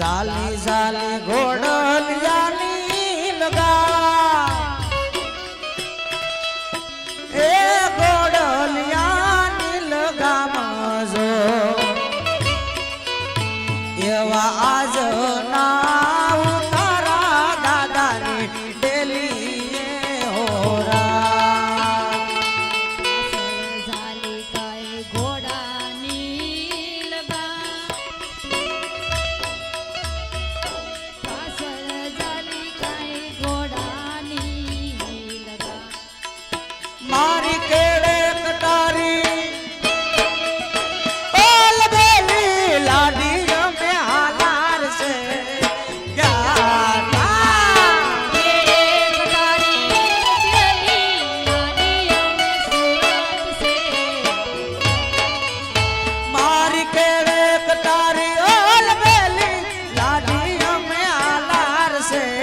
ઝાલી ઝાલી ઘોડલિયાની લગા. એ ઘોડલિયાની લગા માજો એવા આજ say.